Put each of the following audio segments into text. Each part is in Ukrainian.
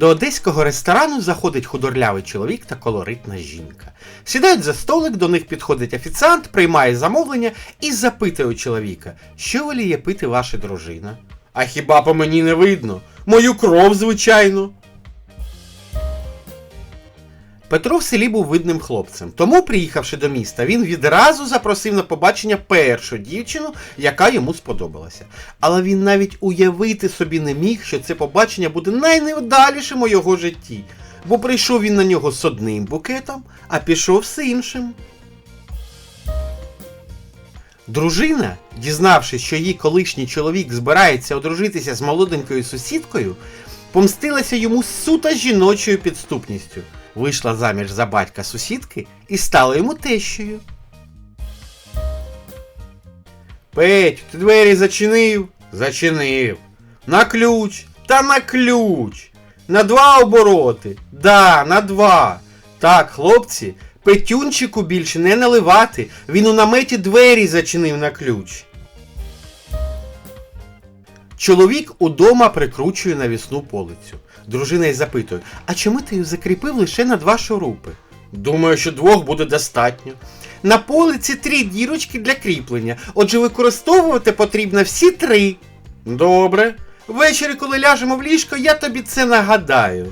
До одеського ресторану заходить худорлявий чоловік та колоритна жінка. Сідають за столик, до них підходить офіціант, приймає замовлення і запитує у чоловіка, що воліє пити ваша дружина. А хіба по мені не видно? Мою кров, звичайно. Петро в селі був видним хлопцем, тому, приїхавши до міста, він відразу запросив на побачення першу дівчину, яка йому сподобалася. Але він навіть уявити собі не міг, що це побачення буде найневдалішим у його житті, бо прийшов він на нього з одним букетом, а пішов з іншим. Дружина, дізнавшись, що її колишній чоловік збирається одружитися з молоденькою сусідкою, помстилася йому суто жіночою підступністю, вийшла заміж за батька сусідки і стала йому тещою. Петь, ти двері зачинив? Зачинив. На ключ. Та на ключ. На два обороти. Да, на два. Так, хлопці, Петюнчику більше не наливати. Він у наметі двері зачинив на ключ. Чоловік удома прикручує навісну полицю. Дружина й запитує: А чому ти її закріпив лише на два шурупи? Думаю, що двох буде достатньо. На полиці три дірочки для кріплення, отже використовувати потрібно всі три. Добре. Ввечері, коли ляжемо в ліжко, я тобі це нагадаю.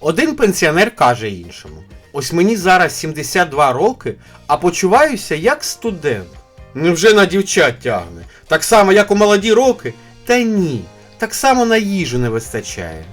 Один пенсіонер каже іншому: Ось мені зараз 72 роки, а почуваюся як студент. Невже на дівчат тягне? Так само, як у молоді роки? Та ні, так само на їжу не вистачає.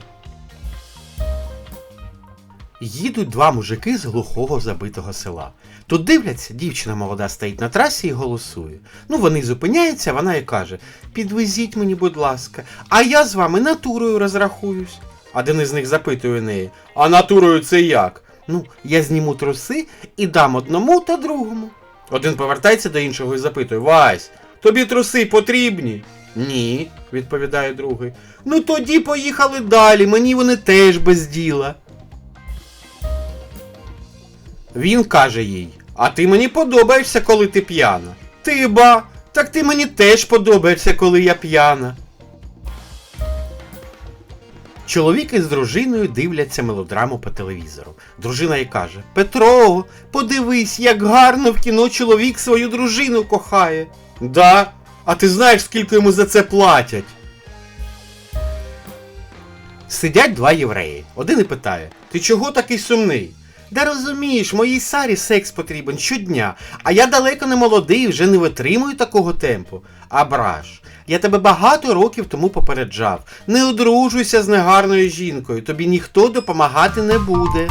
Їдуть два мужики з глухого забитого села. Тут дивляться, дівчина молода стоїть на трасі і голосує. Ну вони зупиняються, вона і каже: Підвезіть мені, будь ласка, а я з вами натурою розрахуюсь. Один із них запитує неї, а натурою це як? Ну, я зніму труси і дам одному та другому. Один повертається до іншого і запитує: Вась, тобі труси потрібні? Ні, відповідає другий. Ну тоді поїхали далі, мені вони теж без діла. Він каже їй: А ти мені подобаєшся, коли ти п'яна. Ти ба, так ти мені теж подобаєшся, коли я п'яна. Чоловік із дружиною дивляться мелодраму по телевізору. Дружина й каже: Петро, подивись, як гарно в кіно чоловік свою дружину кохає. Да, а ти знаєш, скільки йому за це платять? Сидять два євреї. Один і питає: Ти чого такий сумний? Да розумієш, моїй Сарі секс потрібен щодня, а я далеко не молодий, вже не витримую такого темпу. Абраш, я тебе багато років тому попереджав. Не одружуйся з негарною жінкою, тобі ніхто допомагати не буде.